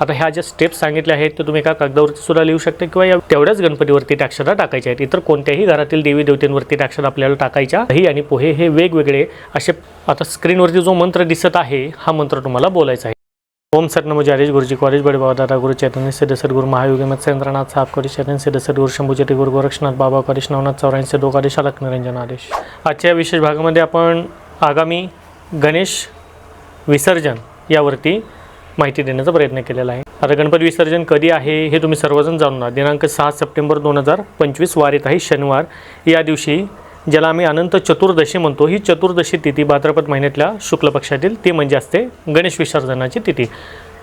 आता ह्या ज्या स्टेप्स सांगितल्या आहेत ते तुम्ही एका कागदावरती सुद्धा लिहू शकता किंवा या तेवढ्याच गणपतीवरती त्या अक्षरा टाकायच्या आहेत. इतर कोणत्याही घरातील देवी देवतेंवरती त्या अक्षरा आपल्याला टाकायच्या दही आणि पोहे हे वेगवेगळे असे आता स्क्रीनवरती जो मंत्र दिसत आहे हा मंत्र तुम्हाला बोलायचा आहे. ओम सर नमो जारेश गुरुजी कॉलेज बडे बाबा दादा गुरु चैतन्य सिद्ध सद्गुरु महायोगी मत्स्येंद्रनाथ साफ कॉलेज चैतन्य सिद्ध सद्गुरु शंभूजटी गुरु गोरक्षनाथ बाबा कॉलेज नवनाथ चौऱ्याऐंशी दोघ आदेश अलक निरंजन आदेश. आजच्या या विशेष भागामध्ये आपण आगामी गणेश विसर्जन यावरती माहिती देण्याचा प्रयत्न केलेला आहे. आता गणपती विसर्जन कधी आहे हे तुम्ही सर्वजण जाणून आहात. दिनांक सहा सप्टेंबर दोन हजार पंचवीस वार येत आहे शनिवार. या दिवशी ज्याला आम्ही अनंत चतुर्दशी म्हणतो ही चतुर्दशी तिथी भाद्रपद महिन्यातल्या शुक्ल पक्षातील ती म्हणजे असते गणेश विसर्जनाची तिथी.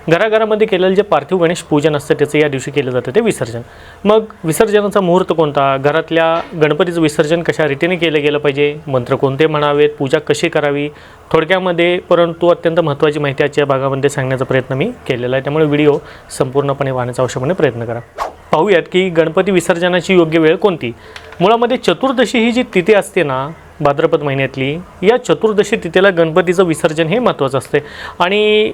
घराघरामध्ये केलेलं जे पार्थिव गणेश पूजन असतं त्याचं या दिवशी केलं जातं ते विसर्जन. मग विसर्जनाचा मुहूर्त कोणता? घरातल्या गणपतीचं विसर्जन कशा रीतीने केलं गेलं पाहिजे? मंत्र कोणते म्हणावेत? पूजा कशी करावी? थोडक्यामध्ये परंतु अत्यंत महत्त्वाची माहिती आजच्या भागामध्ये सांगण्याचा प्रयत्न मी केलेला आहे. त्यामुळे व्हिडिओ संपूर्णपणे वाहण्याचा आवश्यकपणे प्रयत्न करा. पाहूयात की गणपती विसर्जनाची योग्य वेळ कोणती? मुळामध्ये चतुर्दशी ही जी तिथी असते ना भाद्रपद महिन्यातली या चतुर्दशी तिथेला गणपतीचं विसर्जन हे महत्त्वाचं असते आणि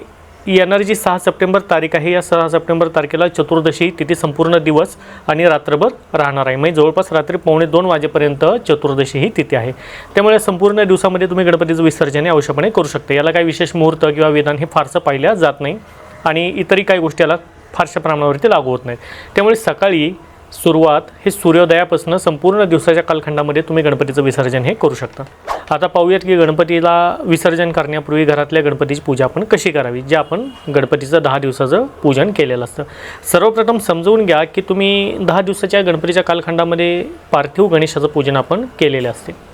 येणारी जी सहा सप्टेंबर तारीख आहे या सहा सप्टेंबर तारखेला चतुर्दशी तिथे संपूर्ण दिवस आणि रात्रभर राहणार आहे. म्हणजे जवळपास रात्री पावणे दोन वाजेपर्यंत चतुर्दशी ही तिथे आहे. त्यामुळे संपूर्ण दिवसामध्ये तुम्ही गणपतीचं विसर्जन हे आवश्यकपणे करू शकता. याला काही विशेष मुहूर्त किंवा विधान हे फारसं पाहिल्या जात नाही आणि इतरही काही गोष्टी याला फारशा प्रमाणावरती लागू होत नाहीत. त्यामुळे सकाळी सुरुवात हे सूर्योदयापासून संपूर्ण दिवसाच्या कालखंडामध्ये तुम्ही गणपतीचं विसर्जन हे करू शकता. आता पाहूयात की गणपतीला विसर्जन करण्यापूर्वी घरातल्या गणपतीची पूजा आपण कशी करावी जे आपण गणपतीचं दहा दिवसाचं पूजन केलेलं असतं. सर्वप्रथम समजवून घ्या की तुम्ही दहा दिवसाच्या गणपतीच्या कालखंडामध्ये पार्थिव गणेशाचं पूजन आपण केलेले असते.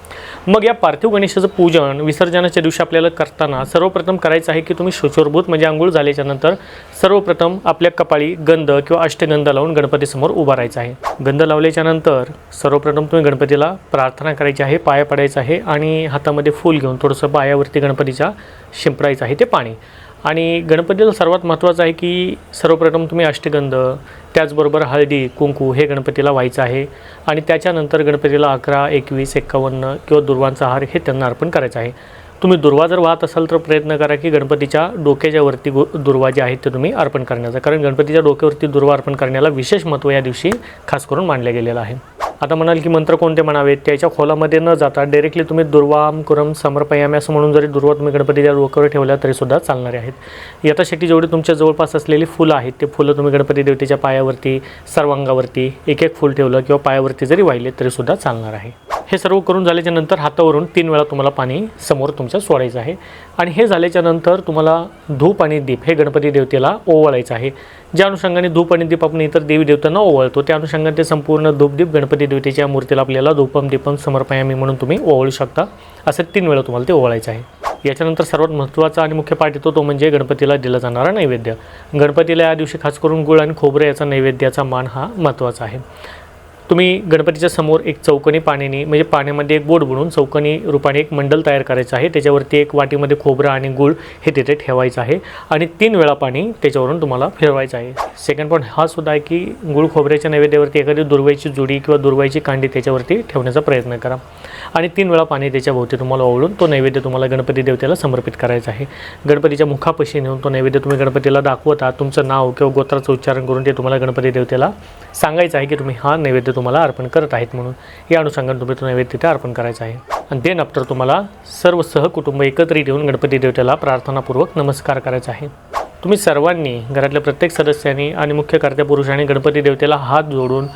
मग या पार्थिव गणेशाचं पूजन विसर्जनाच्या दिवशी आपल्याला करताना सर्वप्रथम करायचं आहे की तुम्ही शुचोरभूत म्हणजे आंघोळ झाल्याच्यानंतर सर्वप्रथम आपल्या कपाळी गंध किंवा अष्टगंध लावून गणपतीसमोर उभा राहायचं आहे. गंध लावल्याच्या नंतर सर्वप्रथम तुम्ही गणपतीला प्रार्थना करायची आहे पाया पडायचं आहे आणि हातामध्ये फूल घेऊन थोडंसं पायावरती गणपतीच्या शिंपडायचं आहे ते पाणी. आणि गणपतीला सर्वात महत्त्वाचं आहे की सर्वप्रथम तुम्ही अष्टगंध त्याचबरोबर हळदी कुंकू हे गणपतीला व्हायचं आहे. आणि त्याच्यानंतर गणपतीला अकरा एकवीस एक्कावन्न किंवा दुर्वांचा हार हे त्यांना अर्पण करायचं आहे. तुम्ही दुर्वा जर वाहत असाल तर प्रयत्न करा की गणपतीच्या डोक्याच्या वरती गो दुर्वा जे आहेत ते तुम्ही अर्पण करण्याचा. कारण गणपतीच्या डोक्यावरती दुर्वा अर्पण करण्याला विशेष महत्त्व या दिवशी खास करून मानलं गेलेलं आहे. आता म्हणाल की मंत्र कोणते म्हणावेत? त्याच्या खोलामध्ये न जाता डायरेक्टली तुम्ही दुर्वाम कुरम समर्पयामी असं म्हणून जरी दुर्वा तुम्ही गणपतीच्या डोक्यावर ठेवल्या तरीसुद्धा चालणारे आहेत. यथाशक्ती जेवढी तुमच्या जवळपास असलेली फुलं आहेत ते फुलं तुम्ही गणपती देवतेच्या पायावरती सर्वांगावरती एक एक फुल ठेवलं किंवा पायावरती जरी वाहिले तरीसुद्धा चालणार आहे. हे सर्व करून झाल्याच्यानंतर हातावरून तीन वेळा तुम्हाला पाणी समोर तुमच्या सोडायचं आहे. आणि हे झाल्याच्यानंतर तुम्हाला धूप आणि दीप हे गणपती देवतेला ओवाळायचं आहे. ज्या अनुषंगाने धूप आणि दीप आपण इतर देवी देवतांना ओवाळतो त्या अनुषंगाने ते संपूर्ण धूपदीप गणपती देवतेच्या मूर्तीला आपल्याला धूपम दीपम समर्पयामी म्हणून तुम्ही ओवाळू शकता. असं तीन वेळा तुम्हाला ते ओवाळायचं आहे. याच्यानंतर सर्वात महत्त्वाचा आणि मुख्य पाठ येतो तो म्हणजे गणपतीला दिला जाणारा नैवेद्य. गणपतीला या दिवशी खास करून गुळ आणि खोबरं याचा नैवेद्याचा मान हा महत्त्वाचा आहे. तुम्ही गणपतीच्या समोर एक चौकणी पाण्याने म्हणजे पाण्यामध्ये एक बोट बुडून चौकणी रूपाने एक मंडल तयार करायचं आहे. त्याच्यावरती एक वाटीमध्ये खोबरं आणि गुळ हे तिथे ठेवायचं आहे. आणि तीन वेळा पाणी त्याच्यावरून तुम्हाला फिरवायचं आहे. सेकंड पॉईंट हा सुद्धा आहे की गुळ खोबऱ्याच्या नैवेद्यावरती एखादी दुर्वाईची जुडी किंवा दुर्वाईची कांडी त्याच्यावरती ठेवण्याचा प्रयत्न करा. आणि तीन वेळा पाणी त्याच्याभोवती तुम्हाला ओवळून तो नैवेद्य तुम्हाला गणपती देवतेला समर्पित करायचा आहे. गणपतीच्या मुखापाशी नेऊन तो नैवेद्य तुम्ही गणपतीला दाखवता तुमचं नाव किंवा गोत्राचं उच्चारण करून ते तुम्हाला गणपती देवतेला सांगायचं आहे की तुम्ही हा नैवेद्य तुम्हाला अर्पण करत आहेत म्हणून. या अनुषंगाने तुम्ही तो नैवेद्य तिथे अर्पण करायचा आहे. आणि देन आफ्टर तुम्हाला सर्व सहकुटुंब एकत्रित येऊन गणपती देवतेला प्रार्थनापूर्वक नमस्कार करायचा आहे. तुम्ही सर्वांनी घरातल्या प्रत्येक सदस्यांनी आणि मुख्य कर्त्या पुरुषांनी गणपती देवतेला हात जोडून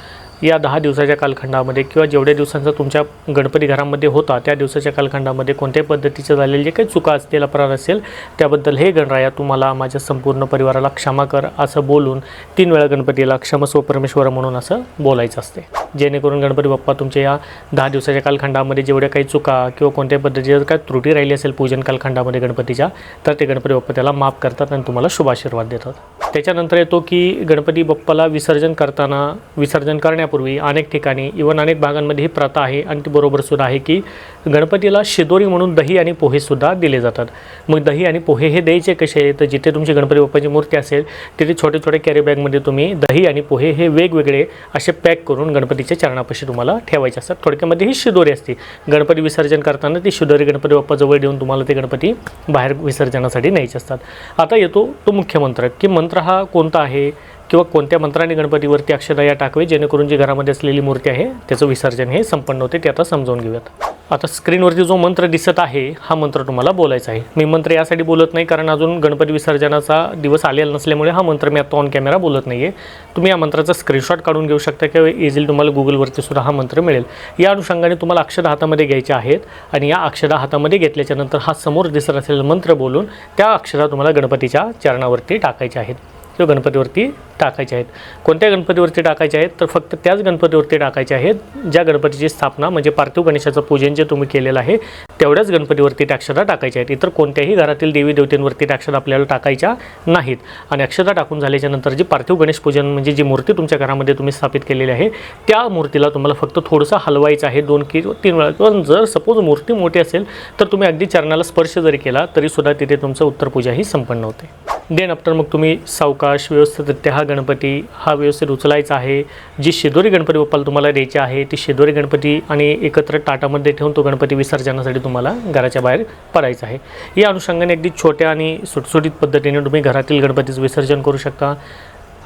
या दहा दिवसाच्या कालखंडामध्ये किंवा जेवढ्या दिवसांचा तुमच्या गणपती घरामध्ये होता त्या दिवसाच्या कालखंडामध्ये कोणत्याही पद्धतीचं झालेले जे काही चुका असतील अपराध असेल त्याबद्दल हे गणराया तुम्हाला माझ्या संपूर्ण परिवाराला क्षमा कर असं बोलून तीन वेळा गणपतीला क्षमस्व परमेश्वर म्हणून असं बोलायचं असते. जेणेकरून गणपती बाप्पा तुमच्या या दहा दिवसाच्या कालखंडामध्ये जेवढ्या काही चुका किंवा कोणत्याही पद्धतीच्या जर त्रुटी राहिली असेल पूजन कालखंडामध्ये गणपतीच्या तर ते गणपती बाप्पा त्याला माफ करतात आणि तुम्हाला शुभाशीर्वाद देतात. त्याच्यानंतर येतो की गणपती बाप्पाला विसर्जन करताना विसर्जन करण्यापूर्वी अनेक ठिकाणी इवन अनेक भागांमध्ये ही प्रथा आहे. आणि ती बरोबर सुद्धा आहे की गणपतीला शिदोरी म्हणून दही आणि पोहेसुद्धा दिले जातात. मग दही आणि पोहे हे द्यायचे कसे? तर जिथे तुमची गणपती बाप्पाची मूर्ती असेल तिथे छोटे छोटे कॅरी बॅगमध्ये तुम्ही दही आणि पोहे हे वेगवेगळे असे पॅक करून गणपतीच्या चरणापाशी तुम्हाला ठेवायचे असतात. थोडक्यामध्ये ही शिदोरी असते. गणपती विसर्जन करताना ती शिदोरी गणपती बाप्पा जवळ देऊन तुम्हाला ते गणपती बाहेर विसर्जनासाठी न्यायचे असतात. आता येतो तो मुख्य मंत्र की मंत्र हा कोणता आहे? किंवा कोणत्या मंत्राने गणपतीवरती अक्षरया टाकवे? जेणेकरून जी घरामध्ये असलेली मूर्ती आहे त्याचं विसर्जन हे संपन्न होते ते आता समजावून घेऊयात. आता स्क्रीनवरती जो मंत्र दिसत आहे हा मंत्र तुम्हाला बोलायचा आहे. मी मंत्र यासाठी बोलत नाही कारण अजून गणपती विसर्जनाचा दिवस आलेला नसल्यामुळे हा मंत्र मी आता ऑन कॅमेरा बोलत नाही आहे तुम्ही या मंत्राचा स्क्रीनशॉट काढून घेऊ शकता किंवा इझिली तुम्हाला गुगलवरती सुद्धा हा मंत्र मिळेल. या अनुषंगाने तुम्हाला अक्षदा हातामध्ये घ्यायचे आहेत आणि या अक्षरा हातामध्ये घेतल्याच्यानंतर हा समोर दिसत असलेला मंत्र बोलून त्या अक्षरा तुम्हाला गणपतीच्या चरणावरती टाकायचे आहेत. किंवा गणपतीवरती टाकायचे आहेत. कोणत्या गणपतीवरती टाकायचे आहेत? तर फक्त त्याच गणपतीवरती टाकायचे आहेत ज्या गणपतीची स्थापना म्हणजे पार्थिव गणेशाचं पूजन जे तुम्ही केलेलं आहे तेवढ्याच गणपतीवरती अक्षता अक्षरा टाकायच्या आहेत. इतर कोणत्याही घरातील देवी देवतेंवरती त्या आपल्याला टाकायच्या नाहीत. आणि अक्षता टाकून झाल्याच्यानंतर जी पार्थिव गणेश पूजन म्हणजे जी मूर्ती तुमच्या घरामध्ये तुम्ही स्थापित केलेली आहे त्या मूर्तीला तुम्हाला फक्त थोडंसं हलवायचं आहे दोन किंवा तीन वेळा. किंवा जर सपोज मूर्ती मोठी असेल तर तुम्ही अगदी चरणाला स्पर्श जरी केला तरीसुद्धा तिथे तुमचं उत्तरपूजा ही संपन्न होते. देन आफ्टर मग तुम्ही सावकाश व्यवस्थितरित्या हा गणपती हा व्यवस्थित उचलायचा आहे. जी शेदोरी गणपती बाप्पाला तुम्हाला द्यायची आहे ती शेदोरी गणपती आणि एकत्र ताटामध्ये ठेवून तो गणपती विसर्जनासाठी तुम्हाला घराच्या बाहेर पडायचा आहे. या अनुषंगाने अगदी छोट्या आणि सुटसुटीत पद्धतीने तुम्ही घरातील गणपतीचं विसर्जन करू शकता.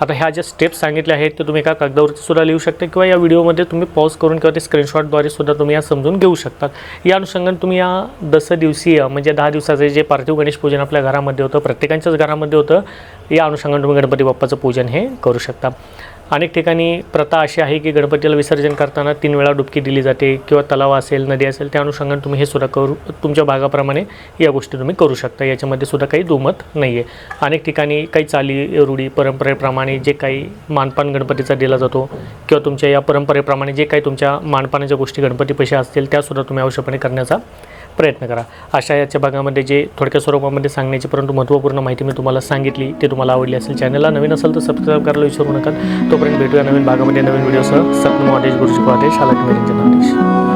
आता ह्या ज्या स्टेप्स सांगितल्या आहेत ते तुम्ही एका कागदावरती सुद्धा लिहू शकता किंवा या व्हिडिओमध्ये तुम्ही पॉज करून किंवा ते स्क्रीनशॉटद्वारे सुद्धा तुम्ही या समजून घेऊ शकतात. या अनुषंगाने तुम्ही या दस दिवसीय म्हणजे दहा दिवसाचे जे पार्थिव गणेश पूजन आपल्या घरामध्ये होतं प्रत्येकांच्याच घरामध्ये होतं या अनुषंगाने तुम्ही गणपती बाप्पाचं पूजन हे करू शकता. अनेक ठिकाणी प्रथा अशी आहे की गणपतीला विसर्जन करताना तीन वेळा डुबकी दिली जाते किंवा तलाव असेल नदी असेल त्या अनुषंगाने तुम्ही हे सुद्धा करू तुमच्या भागाप्रमाणे या गोष्टी तुम्ही करू शकता. याच्यामध्ये सुद्धा काही दुमत नाही आहे अनेक ठिकाणी काही चाली रूढी परंपरेप्रमाणे जे काही मानपान गणपतीचा दिला जातो किंवा तुमच्या या परंपरेप्रमाणे जे काही तुमच्या मानपानाच्या गोष्टी गणपतीपाशी असतील त्यासुद्धा तुम्ही अवश्यपणे करण्याचा प्रयत्न करा. अशा याच्या भागामध्ये जे थोडक्या स्वरूपामध्ये सांगण्याची परंतु महत्त्वपूर्ण माहिती मी तुम्हाला सांगितली ते तुम्हाला आवडली असेल चॅनलला नवीन असेल तर सबस्क्राईब करायला विसरू नका. तोपर्यंत भेटूया नवीन भागामध्ये नवीन व्हिडिओसह सत्म आदेश गुरुजी आदेश आला की आदेश